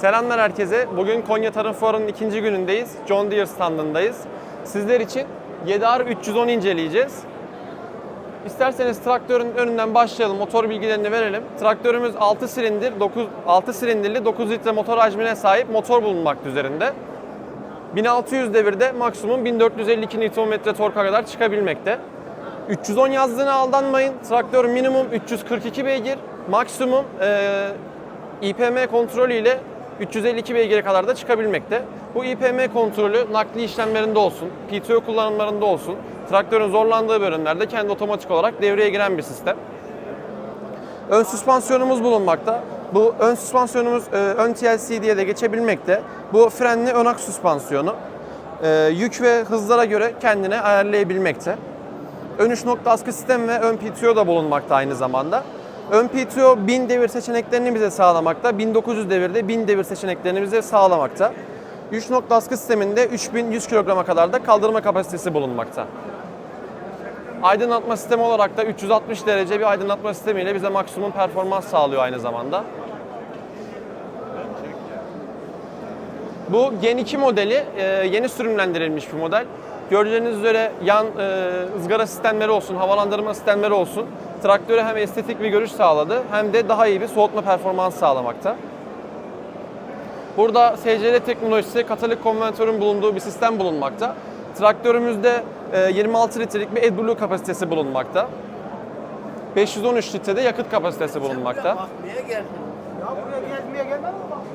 Selamlar herkese. Bugün Konya Tarım Fuarı'nın ikinci günündeyiz. John Deere standındayız. Sizler için 7R 310 inceleyeceğiz. İsterseniz traktörün önünden başlayalım. Motor bilgilerini verelim. Traktörümüz 6 silindir, 9 6 silindirli 9 litre motor hacmine sahip motor bulunmakta üzerinde. 1600 devirde maksimum 1452 Nm torka kadar çıkabilmekte. 310 yazdığına aldanmayın. Traktör minimum 342 beygir, maksimum eee İPM kontrolü ile 352 beygire kadar da çıkabilmekte. Bu İPM kontrolü nakli işlemlerinde olsun, PTO kullanımlarında olsun, traktörün zorlandığı bölümlerde kendi otomatik olarak devreye giren bir sistem. Ön süspansiyonumuz bulunmakta. Bu ön süspansiyonumuz e, ön TLC diye de geçebilmekte. Bu frenli ön aks süspansiyonu. E, yük ve hızlara göre kendine ayarlayabilmekte. Ön üç nokta askı sistemi ve ön PTO da bulunmakta aynı zamanda. Ön PTO 1000 devir seçeneklerini bize sağlamakta. 1900 devirde 1000 devir seçeneklerini bize sağlamakta. 3 nokta askı sisteminde 3100 kilograma kadar da kaldırma kapasitesi bulunmakta. Aydınlatma sistemi olarak da 360 derece bir aydınlatma sistemiyle bize maksimum performans sağlıyor aynı zamanda. Bu Gen 2 modeli e, yeni sürümlendirilmiş bir model. Gördüğünüz üzere yan e, ızgara sistemleri olsun, havalandırma sistemleri olsun traktöre hem estetik bir görüş sağladı hem de daha iyi bir soğutma performansı sağlamakta. Burada SCD teknolojisi katalik konvertörün bulunduğu bir sistem bulunmakta. Traktörümüzde e, 26 litrelik bir AdBlue kapasitesi bulunmakta. 513 litrede yakıt kapasitesi bulunmakta. Bakmaya geldim. Ya buraya gezmeye gelmedin mi?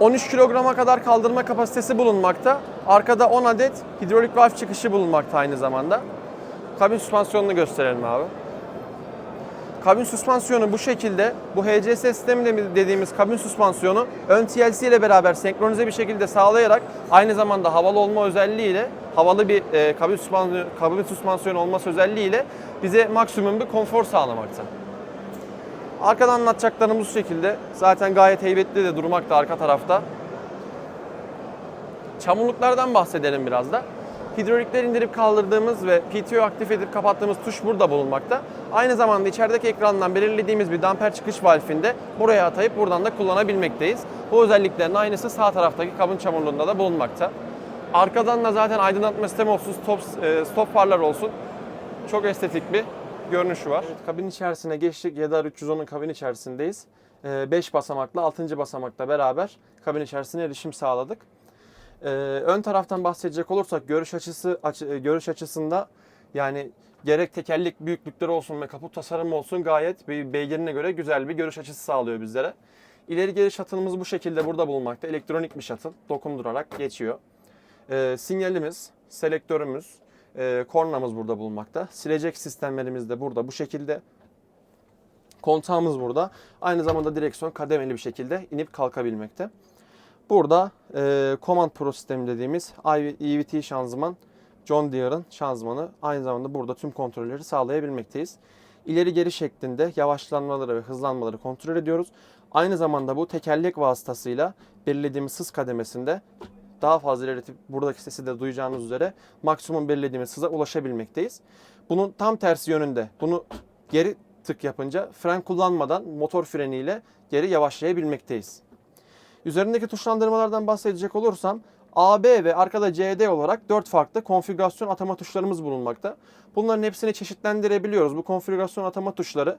Bak. 13 kilograma kadar kaldırma kapasitesi bulunmakta. Arkada 10 adet hidrolik valve çıkışı bulunmakta aynı zamanda. Kabin süspansiyonunu gösterelim abi. Kabin süspansiyonu bu şekilde. Bu HCS sistemi de- dediğimiz kabin süspansiyonu ön TLC ile beraber senkronize bir şekilde sağlayarak aynı zamanda havalı olma özelliğiyle havalı bir e, kabin, süspansiyonu, kabin süspansiyonu olması özelliğiyle bize maksimum bir konfor sağlamakta. Arkadan anlatacaklarımız bu şekilde. Zaten gayet heybetli de durmakta arka tarafta. Çamurluklardan bahsedelim biraz da. Hidrolikler indirip kaldırdığımız ve PTO aktif edip kapattığımız tuş burada bulunmakta. Aynı zamanda içerideki ekrandan belirlediğimiz bir damper çıkış valfinde buraya atayıp buradan da kullanabilmekteyiz. Bu özelliklerin aynısı sağ taraftaki kabin çamurluğunda da bulunmakta. Arkadan da zaten aydınlatma sistemi olsun, stop, e, stop farlar olsun. Çok estetik bir görünüşü var. Evet, kabin içerisine geçtik. YDR 310'un kabin içerisindeyiz. 5 basamakla 6. basamakla beraber kabin içerisine erişim sağladık. Ee, ön taraftan bahsedecek olursak görüş açısı açı- e, görüş açısında yani gerek tekerlek büyüklükleri olsun ve kaput tasarımı olsun gayet bir beygirine göre güzel bir görüş açısı sağlıyor bizlere. İleri geri şatılımız bu şekilde burada bulunmakta. Elektronik bir şatıl. Dokundurarak geçiyor. Ee, sinyalimiz, selektörümüz, e, kornamız burada bulunmakta. Silecek sistemlerimiz de burada bu şekilde. Kontağımız burada. Aynı zamanda direksiyon kademeli bir şekilde inip kalkabilmekte. Burada e, Command Pro sistemi dediğimiz EVT şanzıman John Deere'ın şanzımanı. Aynı zamanda burada tüm kontrolleri sağlayabilmekteyiz. İleri geri şeklinde yavaşlanmaları ve hızlanmaları kontrol ediyoruz. Aynı zamanda bu tekerlek vasıtasıyla belirlediğimiz hız kademesinde daha fazla ilerletip buradaki sesi de duyacağınız üzere maksimum belirlediğimiz hıza ulaşabilmekteyiz. Bunun tam tersi yönünde bunu geri tık yapınca fren kullanmadan motor freniyle geri yavaşlayabilmekteyiz. Üzerindeki tuşlandırmalardan bahsedecek olursam AB ve arkada CD olarak 4 farklı konfigürasyon atama tuşlarımız bulunmakta. Bunların hepsini çeşitlendirebiliyoruz. Bu konfigürasyon atama tuşları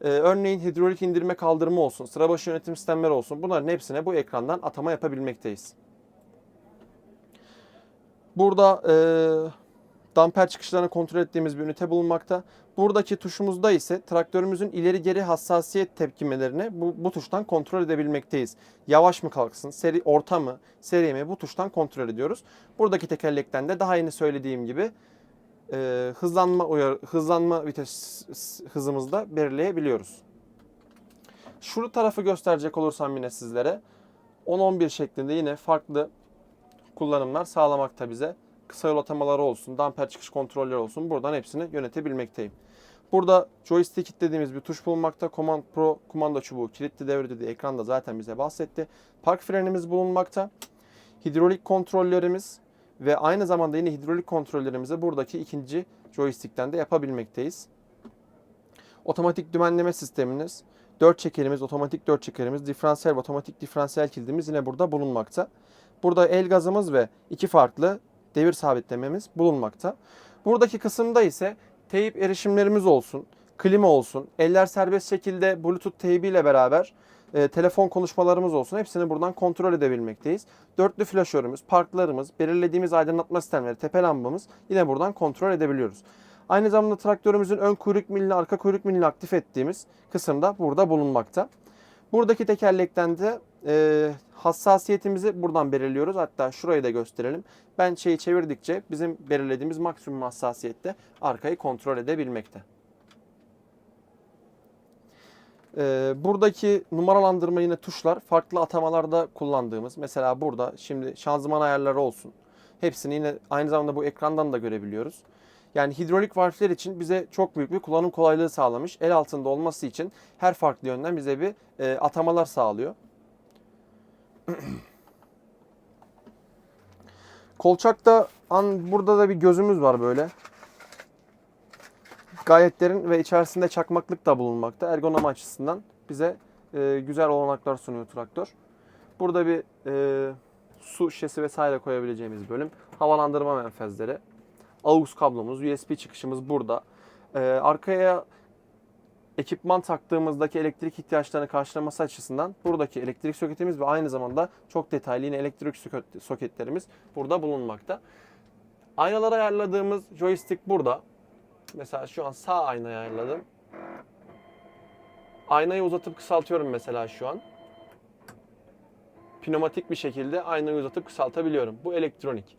e, örneğin hidrolik indirme kaldırma olsun, sıra başı yönetim sistemleri olsun bunların hepsine bu ekrandan atama yapabilmekteyiz. Burada e, damper çıkışlarını kontrol ettiğimiz bir ünite bulunmakta. Buradaki tuşumuzda ise traktörümüzün ileri geri hassasiyet tepkimelerini bu, bu tuştan kontrol edebilmekteyiz. Yavaş mı kalksın, seri, orta mı, seri mi bu tuştan kontrol ediyoruz. Buradaki tekerlekten de daha yeni söylediğim gibi e, hızlanma uyar, hızlanma vites hızımızı da belirleyebiliyoruz. Şu tarafı gösterecek olursam yine sizlere 10-11 şeklinde yine farklı kullanımlar sağlamakta bize. Kısa yol atamaları olsun, damper çıkış kontrolleri olsun buradan hepsini yönetebilmekteyim. Burada joystick dediğimiz bir tuş bulunmakta. Command Pro kumanda çubuğu kilitli devre dediği ekranda zaten bize bahsetti. Park frenimiz bulunmakta. Hidrolik kontrollerimiz ve aynı zamanda yine hidrolik kontrollerimizi buradaki ikinci joystick'ten de yapabilmekteyiz. Otomatik dümenleme sisteminiz, 4 çekerimiz, otomatik 4 çekerimiz, diferansiyel ve otomatik diferansiyel kilidimiz yine burada bulunmakta. Burada el gazımız ve iki farklı devir sabitlememiz bulunmakta. Buradaki kısımda ise teyip erişimlerimiz olsun, klima olsun, eller serbest şekilde Bluetooth teybiyle beraber e, telefon konuşmalarımız olsun. Hepsini buradan kontrol edebilmekteyiz. Dörtlü flaşörümüz, parklarımız, belirlediğimiz aydınlatma sistemleri, tepe lambamız yine buradan kontrol edebiliyoruz. Aynı zamanda traktörümüzün ön kuyruk milini, arka kuyruk milini aktif ettiğimiz kısımda burada bulunmakta. Buradaki tekerlekten de e, hassasiyetimizi buradan belirliyoruz. Hatta şurayı da gösterelim. Ben şeyi çevirdikçe bizim belirlediğimiz maksimum hassasiyette arkayı kontrol edebilmekte. Ee, buradaki numaralandırma yine tuşlar farklı atamalarda kullandığımız. Mesela burada şimdi şanzıman ayarları olsun. Hepsini yine aynı zamanda bu ekrandan da görebiliyoruz. Yani hidrolik valfler için bize çok büyük bir kullanım kolaylığı sağlamış. El altında olması için her farklı yönden bize bir e, atamalar sağlıyor. Kolçakta an burada da bir gözümüz var böyle. Gayet derin ve içerisinde çakmaklık da bulunmakta. Ergonomi açısından bize e, güzel olanaklar sunuyor traktör. Burada bir e, su şişesi vesaire koyabileceğimiz bölüm. Havalandırma menfezleri. AUX kablomuz, USB çıkışımız burada. E, arkaya ekipman taktığımızdaki elektrik ihtiyaçlarını karşılaması açısından buradaki elektrik soketimiz ve aynı zamanda çok detaylı yine elektrik soket- soketlerimiz burada bulunmakta. Aynaları ayarladığımız joystick burada. Mesela şu an sağ aynayı ayarladım. Aynayı uzatıp kısaltıyorum mesela şu an. Pneumatik bir şekilde aynayı uzatıp kısaltabiliyorum. Bu elektronik.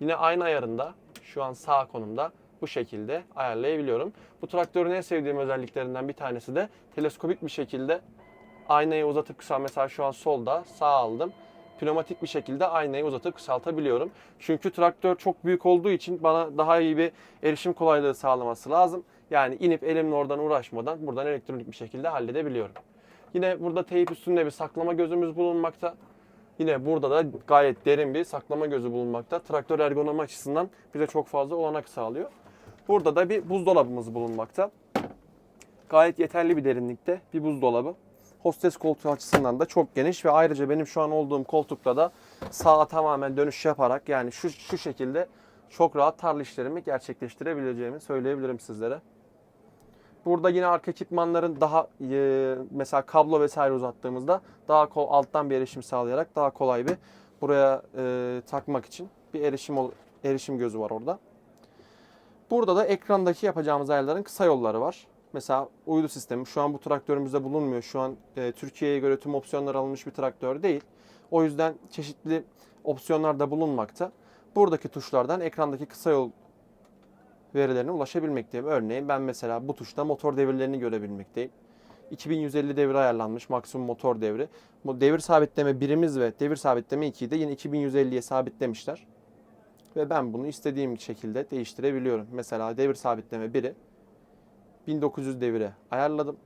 Yine aynı ayarında şu an sağ konumda bu şekilde ayarlayabiliyorum. Bu traktörün en sevdiğim özelliklerinden bir tanesi de teleskopik bir şekilde aynayı uzatıp kısalt. Mesela şu an solda sağ aldım. Pneumatik bir şekilde aynayı uzatıp kısaltabiliyorum. Çünkü traktör çok büyük olduğu için bana daha iyi bir erişim kolaylığı sağlaması lazım. Yani inip elimle oradan uğraşmadan buradan elektronik bir şekilde halledebiliyorum. Yine burada teyip üstünde bir saklama gözümüz bulunmakta. Yine burada da gayet derin bir saklama gözü bulunmakta. Traktör ergonomi açısından bize çok fazla olanak sağlıyor. Burada da bir buzdolabımız bulunmakta. Gayet yeterli bir derinlikte bir buzdolabı. Hostes koltuğu açısından da çok geniş ve ayrıca benim şu an olduğum koltukta da sağa tamamen dönüş yaparak yani şu, şu şekilde çok rahat tarla işlerimi gerçekleştirebileceğimi söyleyebilirim sizlere. Burada yine arka ekipmanların daha e, mesela kablo vesaire uzattığımızda daha kol, alttan bir erişim sağlayarak daha kolay bir buraya e, takmak için bir erişim erişim gözü var orada. Burada da ekrandaki yapacağımız ayarların kısa yolları var. Mesela uydu sistemi şu an bu traktörümüzde bulunmuyor. Şu an e, Türkiye'ye göre tüm opsiyonlar alınmış bir traktör değil. O yüzden çeşitli opsiyonlar da bulunmakta. Buradaki tuşlardan ekrandaki kısa yol verilerine ulaşabilmekteyim. Örneğin ben mesela bu tuşta motor devirlerini görebilmekteyim. 2150 devir ayarlanmış maksimum motor devri. Bu devir sabitleme birimiz ve devir sabitleme 2'yi de yine 2150'ye sabitlemişler. Ve ben bunu istediğim şekilde değiştirebiliyorum. Mesela devir sabitleme 1'i 1900 devire ayarladım.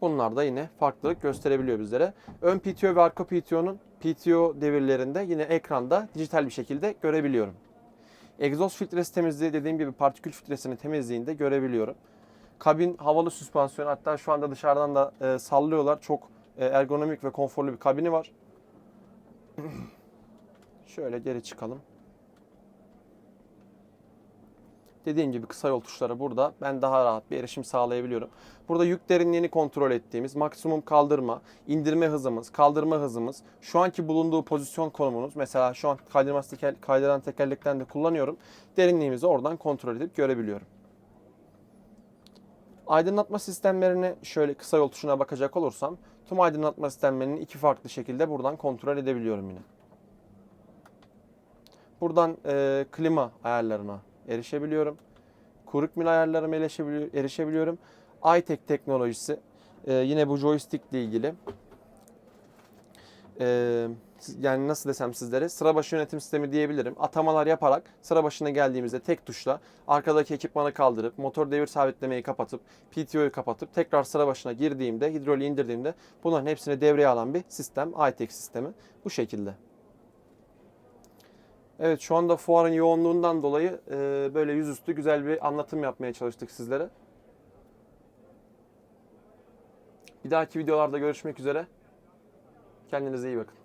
Bunlar da yine farklılık gösterebiliyor bizlere. Ön PTO ve arka PTO'nun PTO devirlerinde yine ekranda dijital bir şekilde görebiliyorum. Egzoz filtresi temizliği dediğim gibi partikül filtresinin temizliğinde görebiliyorum. Kabin havalı süspansiyon hatta şu anda dışarıdan da e, sallıyorlar. Çok e, ergonomik ve konforlu bir kabini var. Şöyle geri çıkalım. Dediğim gibi kısa yol tuşları burada. Ben daha rahat bir erişim sağlayabiliyorum. Burada yük derinliğini kontrol ettiğimiz maksimum kaldırma, indirme hızımız, kaldırma hızımız, şu anki bulunduğu pozisyon konumumuz. Mesela şu an kaydırma teker, kaydıran tekerlekten de kullanıyorum. Derinliğimizi oradan kontrol edip görebiliyorum. Aydınlatma sistemlerini şöyle kısa yol tuşuna bakacak olursam tüm aydınlatma sistemlerini iki farklı şekilde buradan kontrol edebiliyorum yine. Buradan e, klima ayarlarına erişebiliyorum. Kuyruk mil ayarlarıma erişebili- erişebiliyorum. iTech teknolojisi e, yine bu joystick ile ilgili. E, yani nasıl desem sizlere sıra başı yönetim sistemi diyebilirim. Atamalar yaparak sıra başına geldiğimizde tek tuşla arkadaki ekipmanı kaldırıp motor devir sabitlemeyi kapatıp PTO'yu kapatıp tekrar sıra başına girdiğimde hidroliği indirdiğimde bunların hepsini devreye alan bir sistem iTech sistemi bu şekilde. Evet şu anda fuarın yoğunluğundan dolayı e, böyle yüzüstü güzel bir anlatım yapmaya çalıştık sizlere. Bir dahaki videolarda görüşmek üzere. Kendinize iyi bakın.